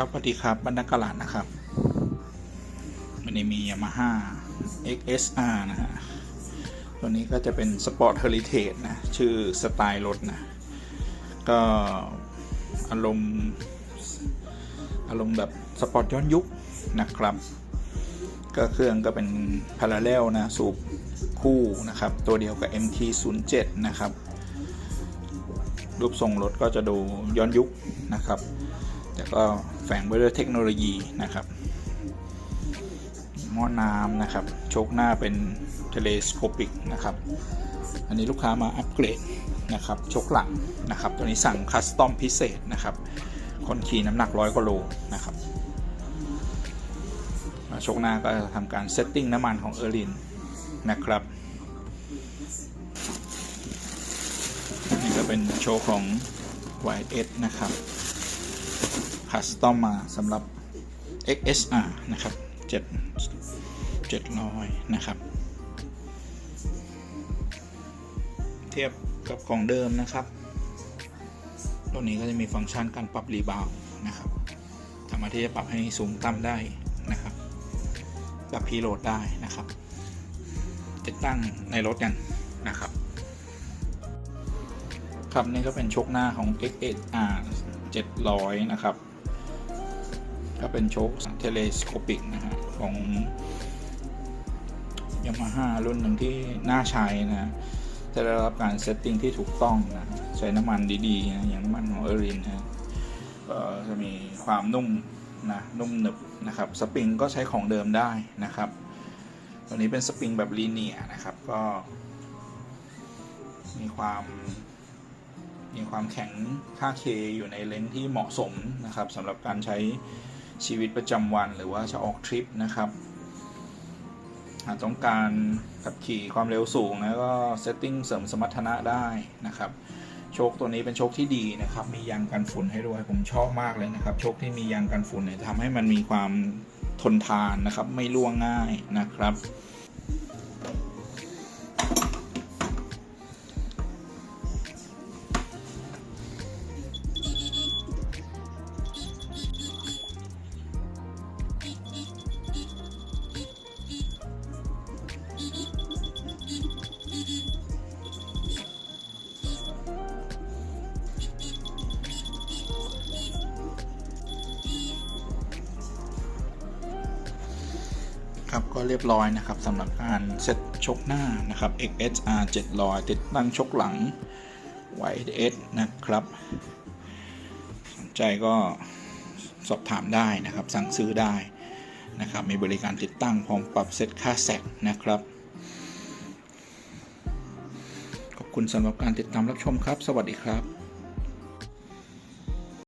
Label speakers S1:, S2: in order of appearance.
S1: ครับสวัสดีครับบรรณากลาดนะครับวันนี้มี Yamaha XSR นะฮะตัวนี้ก็จะเป็น Sport Heritage นะ ชื่อสไตล์รถนะ ก็อารมณ์ อารมณ์แบบสปอร์ตย้อนยุคนะครับ ก็เครื่องก็เป็น Parallel นะ สูบคู่นะครับ ตัวเดียวกับ MT07 นะครับ รูปทรงรถก็จะดูย้อนยุคนะครับ แต่ก็แฝงไปด้วยเทคโนโลยีนะครับหม้อน้ำนะครับ โชคหน้าเป็นเทเลสโคปิกนะครับ อันนี้ลูกค้ามาอัปเกรดนะครับชคหลังนะครับ ตัวนี้สั่งคัสตอมพิเศษนะครับ คนขี่น้ำหนักร้อยกโลนะครับมาชคหน้าก็จะทำการเซตติ้งน้ำมันของเออร์ลินนะครับ นี่ก็เป็นโชว์ของ YS นะครับ คัสตอมมาสำหรับ XSR นะครับ7 700 นะครับ เทียบกับของเดิมนะครับ ตัวนี้ก็จะมีฟังก์ชันการปรับรีบาวด์นะครับสามารถที่จะปรับให้สูงต่ำได้นะครับ ปรับพีโหลดได้นะครับ ติดตั้งในรถกันนะครับ ครับนี่ก็เป็นชกหน้าของ XSR 700 นะครับ ก็เป็นโชคเทเลสโคปิกนะฮะของ Yamaha รุ่นหนึ่งที่น่าใช้นะจะได้รับการเซตติ้งที่ถูกต้องนะใช้น้ำมันดีๆนะอย่างน้ำมันของเอรินนะก็จะมีความนุ่มนะนุ่มหนึบนะครับสปริงก็ใช้ของเดิมได้นะครับตัวนี้เป็นสปริงแบบลีเนียนะครับก็มีความมีความแข็งค่าเคอยู่ในเลนส์ที่เหมาะสมนะครับสำหรับการใช้ ชีวิตประจำวันหรือว่าจะออกทริปนะครับหาต้องการขับขี่ความเร็วสูงแล้วก็เซตติ้งเสริมสมรรถนะได้นะครับโชคตัวนี้เป็นโชคที่ดีนะครับ มียางกันฝุ่นให้ด้วยผมชอบมากเลยนะครับโชคที่มียางกันฝุ่นเนี่ยทำให้มันมีความทนทานนะครับ ไม่ร่วงง่ายนะครับ ครับก็เรียบร้อยนะครับสำหรับการเซ็ตชกหน้านะครับ XSR 700 ติดตั้งชกหลัง YS นะครับ สนใจก็สอบถามได้นะครับ สั่งซื้อได้นะครับ มีบริการติดตั้งพร้อมปรับเซตค่าแสกนะครับ ขอบคุณสำหรับการติดตามรับชมครับ สวัสดีครับ